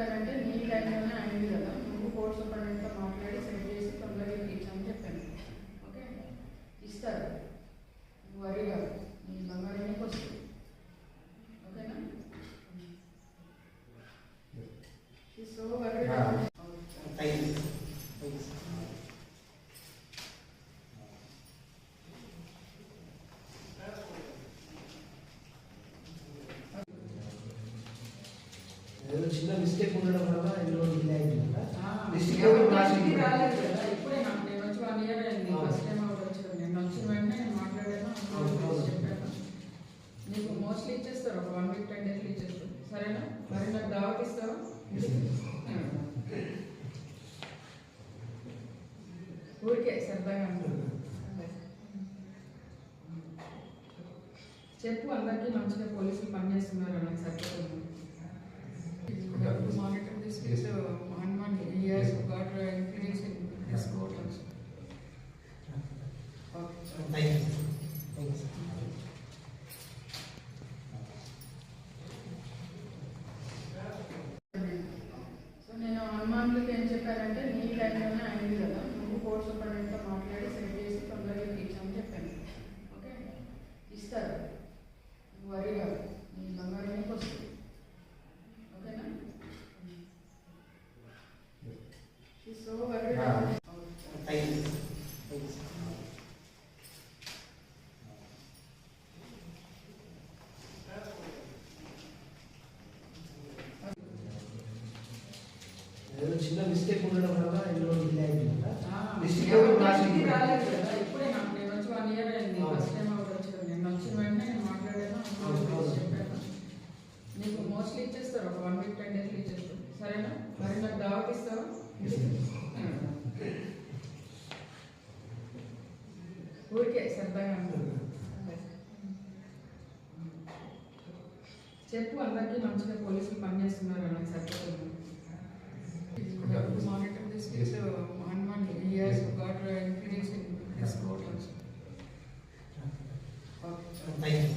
చెప్పారంటే నీ టైంలోనే అయింది కదా. నువ్వు కోర్ట్ సూపరింటెండెంట్తో మాట్లాడి సెండ్ చేసి తొందరగా ఇచ్చని చెప్పాను. ఓకే? ఇస్తారు. వరి కాదు. నీ బంగారానికి వస్తుంది ఓకేనా? సో వరి వచ్చిన. వెంటనే నేను మాట్లాడాను అవును, అవును. చెప్పాను నీకు మోస్ట్లీ ఇచ్చేస్తారు ఒక వన్ వీక్ టెన్ డేస్లో ఇచ్చేస్తారు. సరేనా? మరి నాకు దావత్ ఇస్తావా? ఊరికే సరదాగా అంటున్నా. చెప్పు అందరికీ మంచిగా పోలీసులు పనిచేస్తున్నారు నాకు సరిపోతుంది we have to monitor this with uh, Mahanman. He has got uh, influence in this court also. Okay. Thank you. Thank you. చిన్న మిస్టేక్ ఉండడం వల్ల డిలే రాలేదు. కదా ఇప్పుడే నాకు నేను వచ్చి వన్ ఇయర్ అయింది. ఫస్ట్ టైం వచ్చాను నేను వచ్చిన వెంటనే నేను మాట్లాడాను. నీకు మోస్ట్లీ ఇచ్చేస్తారు. ఒక వన్ వీక్ టెన్ డేస్లో ఇచ్చేస్తారు. సరేనా? మరి నాకు దావత్ ఇస్తావా? ఊరికే సరదాగా చెప్పు అందరికీ మంచిగా పోలీసులు పనిచేస్తున్నారు అన్న సరిపోతుంది monitor this case one one years got increase in this court also thank you